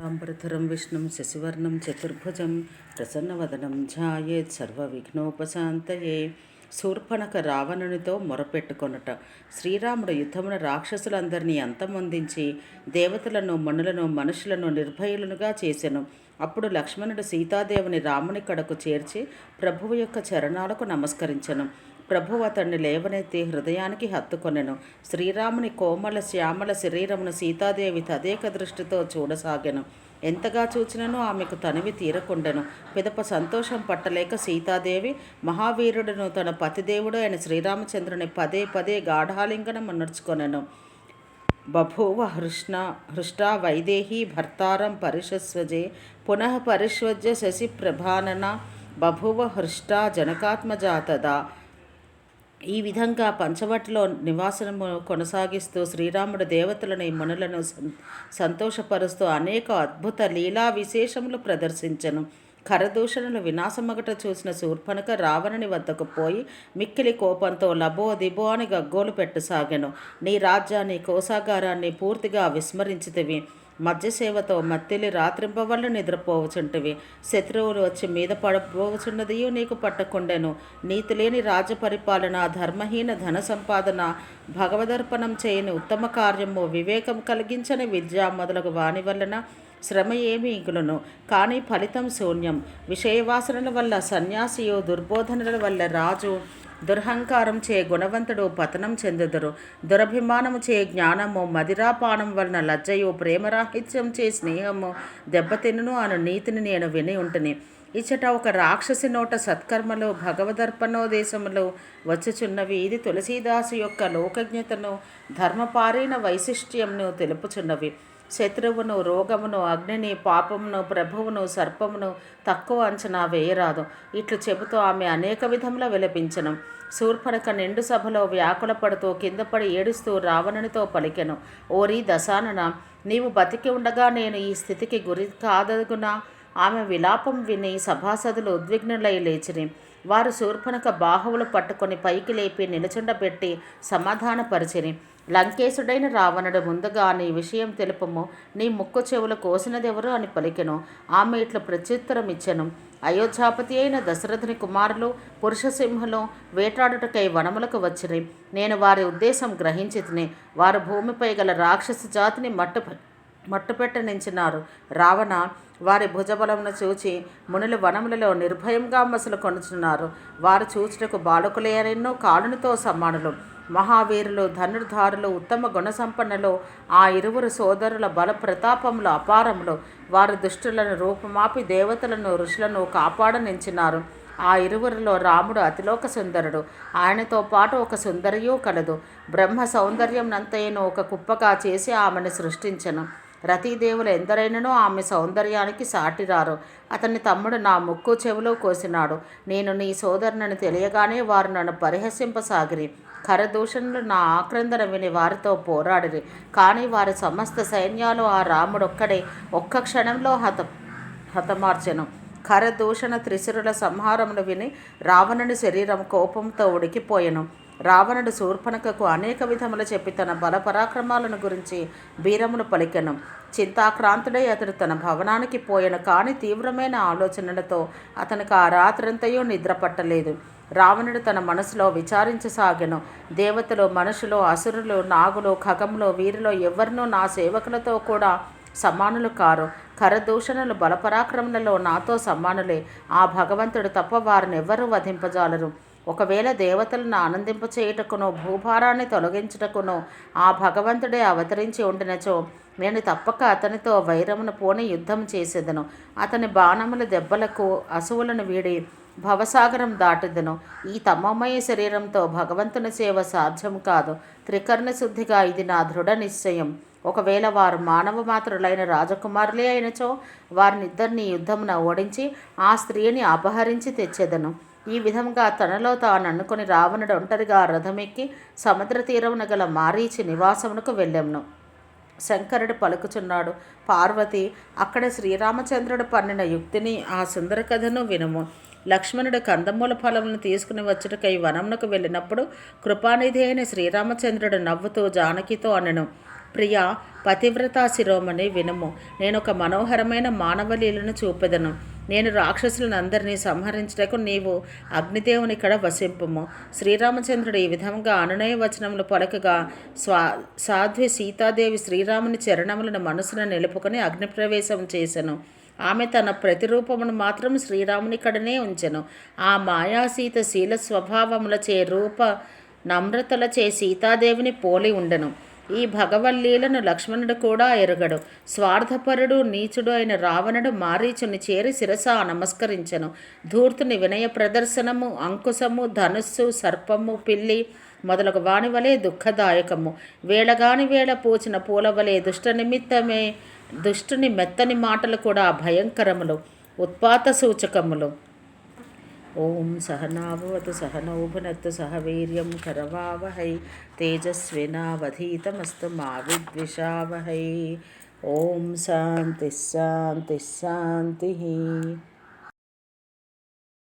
శుక్లాంబరధరం విష్ణుం శశివర్ణం చతుర్భుజం ప్రసన్నవదనం ఝాయేత్ సర్వవిఘ్నోపశాంతయే. శూర్పణక రావణునితో మొరపెట్టుకొనుట. శ్రీరాముడు యుద్ధమున రాక్షసులందరినీ అంతమొందించి దేవతలను మనులను మనుషులను నిర్భయులనుగా చేసెను. అప్పుడు లక్ష్మణుడు సీతాదేవిని రాముని కడకు చేర్చి ప్రభువు యొక్క చరణాలకు నమస్కరించను. ప్రభు అతన్ని లేవనెత్తి హృదయానికి హత్తుకొనెను శ్రీరాముని కోమల శ్యామల శరీరమును సీతాదేవి తదేక దృష్టితో చూడసాగెను. ఎంతగా చూచినను ఆమెకు తనివి తీరకుండెను. పిదప సంతోషం పట్టలేక సీతాదేవి మహావీరుడును తన పతిదేవుడు అయిన శ్రీరామచంద్రుని పదే పదే గాఢాలింగనం నడుచుకొనెను బభూవ హృష్ణ హృష్టా వైదేహి భర్తారం పరిశస్వజే పునః పరిష్వజ్య శశి ప్రభానన బభూవ హృష్టా జనకాత్మజాతదా. ఈ విధంగా పంచవటిలో నివాసము కొనసాగిస్తూ శ్రీరాముడు దేవతలను మునులను సంతోషపరుస్తూ అనేక అద్భుత లీలా విశేషములు ప్రదర్శించను. ఖరదూషణులు వినాశమగట చూసిన శూర్పణక రావణుని వద్దకు పోయి మిక్కిలి కోపంతో లబో దిబో అని గగ్గోలు పెట్టసాగాను. నీ రాజ్యాన్ని కోసాగారాన్ని పూర్తిగా విస్మరించితివి. మద్యసేవతో మత్తిలి రాత్రింపవల్ల నిద్రపోవచుంటివి. శత్రువులు వచ్చి మీద పడబోవచున్నదియు నీకు పట్టకుండెను. నీతి లేని రాజ్య పరిపాలన ధర్మహీన ధన సంపాదన భగవదర్పణం చేయని ఉత్తమ కార్యము వివేకం కలిగించని విద్య మొదలగు వాణి వలన శ్రమ ఏమి ఇంకులను కానీ ఫలితం శూన్యం. విషయవాసనల వల్ల సన్యాసియు దుర్బోధనల వల్ల రాజు దుర్హంకారం చే గుణవంతుడు పతనం చెందుదురు. దురభిమానము చే జ్ఞానము మదిరాపానం వలన లజ్జయు ప్రేమరాహిత్యం చే స్నేహము దెబ్బతిన్నును అను నీతిని నేను విని ఉంటుని. ఇచ్చట ఒక రాక్షసి నోట సత్కర్మలు భగవదర్పణోదేశములు వచ్చుచున్నవి. ఇది తులసీదాసు యొక్క లోకజ్ఞతను ధర్మపారైన వైశిష్ట్యంను తెలుపుచున్నవి. శత్రువును రోగమును అగ్నిని పాపమును ప్రభువును సర్పమును తక్కువ అంచనా వేయరాదు. ఇట్లు చెబుతూ ఆమె అనేక విధముల విలపించను. శూర్పణక నిండు సభలో వ్యాకుల పడుతూ కింద పడి ఏడుస్తూ రావణునితో పలికెను. ఓరి దశానన నీవు బతికి ఉండగా నేను ఈ స్థితికి గురి కాదగునా? ఆమె విలాపం విని సభాసదులు ఉద్విగ్నులై లేచిరి. వారు శూర్పణక బాహువులు పట్టుకొని పైకి లేపి నిలుచుండబెట్టి సమాధానపరిచిరి. లంకేశుడైన రావణుడు ముందుగా నీ విషయం తెలుపము. నీ ముక్కు చెవులు కోసినదెవరు అని పలికెను. ఆమె ఇట్లు ప్రత్యుత్తరం ఇచ్చెను. అయోధ్యాపతి అయిన దశరథుని కుమారులు పురుషసింహులు వేటాడుటకై వనములకు వచ్చిరి. నేను వారి ఉద్దేశం గ్రహించి తిని వారు భూమిపై గల రాక్షస జాతిని మట్టు మట్టుపెట్టనించినారు రావణ వారి భుజబలమును చూచి మునులు వనములలో నిర్భయంగా మసలు కొనుచున్నారు. వారు చూచుటకు బాలుకులేరెన్నో కాలునితో సమానులు. మహావీరులు ధనుర్ధారులు ఉత్తమ గుణసంపన్నులు ఆ ఇరువురు సోదరుల బల ప్రతాపములు అపారములు. వారు దుష్టులను రూపమాపి దేవతలను ఋషులను కాపాడనించినారు. ఆ ఇరువురిలో రాముడు అతిలోక సుందరుడు. ఆయనతో పాటు ఒక సుందరియూ కలదు. బ్రహ్మ సౌందర్యం నంతయ్యను ఒక కుప్పగా చేసి ఆమెను సృష్టించను. రతీదేవులు ఎందరైననో ఆమె సౌందర్యానికి సాటిరారు. అతని తమ్ముడు నా ముక్కు చెవిలో కోసినాడు. నేను నీ సోదరునని తెలియగానే వారు నన్ను పరిహసింపసాగిరి. ఖరదూషణులు నా ఆక్రందన విని వారితో పోరాడిరి. కానీ వారి సమస్త సైన్యాలు ఆ రాముడొక్కడే. ఒక్క క్షణంలో హత హతమార్చెను. ఖరదూషణ త్రిశురుల సంహారమును విని రావణుని శరీరం కోపంతో ఉడికిపోయెను. రావణుడు శూర్పణకకు అనేక విధములు చెప్పి తన బలపరాక్రమాలను గురించి బీరమును పలికెను. చింతాక్రాంతుడై అతడు తన భవనానికి పోయెను కానీ తీవ్రమైన ఆలోచనలతో అతనికి ఆ రాత్రంతయో నిద్ర పట్టలేదు రావణుడు తన మనసులో విచారించసాగెను. దేవతలు మనుషులు అసురులు నాగులు ఖగములు వీరిలో ఎవరినూ నా సేవకులతో కూడా సమానులు కారు. కరదూషణలు బలపరాక్రమణలో నాతో సమానులే. ఆ భగవంతుడు తప్ప వారిని ఎవరూ వధింపజాలరు. ఒకవేళ దేవతలను ఆనందింపచేయుటకును భూభారాన్ని తొలగించుటకును ఆ భగవంతుడే అవతరించి ఉండినచో నేను తప్పక అతనితో వైరమును పోని యుద్ధం చేసేదను. అతని బాణముల దెబ్బలకు అసువులను వీడి భవసాగరం దాటిదను. ఈ తమమయ శరీరంతో భగవంతుని సేవ సాధ్యం కాదు. త్రికర్ణ శుద్ధిగా ఇది నా దృఢ నిశ్చయం. ఒకవేళ వారు మానవ మాత్రులైన రాజకుమారులే అయినచో వారినిద్దరిని యుద్ధమున ఓడించి ఆ స్త్రీని అపహరించి తెచ్చేదను. ఈ విధంగా తనలో తాను అనుకుని రావణుడు ఒంటరిగా రథమెక్కి సముద్ర తీరమున గల మారీచి నివాసమునకు వెళ్ళెమును. శంకరుడు పలుకుచున్నాడు పార్వతి అక్కడ శ్రీరామచంద్రుడు పన్నిన యుక్తిని ఆ సుందర కథను వినుము. లక్ష్మణుడు కందమూల ఫలములను తీసుకుని వచ్చుటకై వనమునకు వెళ్ళినప్పుడు కృపానిధి అయిన శ్రీరామచంద్రుడు నవ్వుతూ జానకితో అనెను ప్రియ పతివ్రతా శిరోమణి వినుము. నేను ఒక మనోహరమైన మానవలీలను చూపెదను. నేను రాక్షసులను అందరినీ సంహరించటకు నీవు అగ్నిదేవుని ఇక్కడ వసింపుము. శ్రీరామచంద్రుడు ఈ విధంగా అనునయ వచనములు పలకగా స్వా సాధ్వి సీతాదేవి శ్రీరాముని చరణములను మనసున నిలుపుకొని అగ్నిప్రవేశం చేసెను. ఆమె తన ప్రతిరూపమును మాత్రం శ్రీరామునికడనే ఉంచెను. ఆ మాయాసీత శీల స్వభావములచే రూప నమ్రతలచే సీతాదేవిని పోలి ఉండెను. ఈ భగవల్లీలను లక్ష్మణుడు కూడా ఎరగడు. స్వార్థపరుడు నీచుడు అయిన రావణుడు మారీచుని చేరి శిరస నమస్కరించను. ధూర్తుని వినయ ప్రదర్శనము అంకుశము ధనుస్సు సర్పము పిల్లి మొదలగు వాని వలె దుఃఖదాయకము. వేళగాని వేళ పూచిన పూల వలె దుష్ట నిమిత్తమే దుష్టుని మెత్తని మాటలు కూడా భయంకరములు ఉత్పాత సూచకములు ఓం సహనాభవతు సహనౌభునత్తు సహ వీర్యం కరవావహై తేజస్వినావధీతమస్తు మా విద్విషావహై ఓం శాంతి శాంతి శాంతి.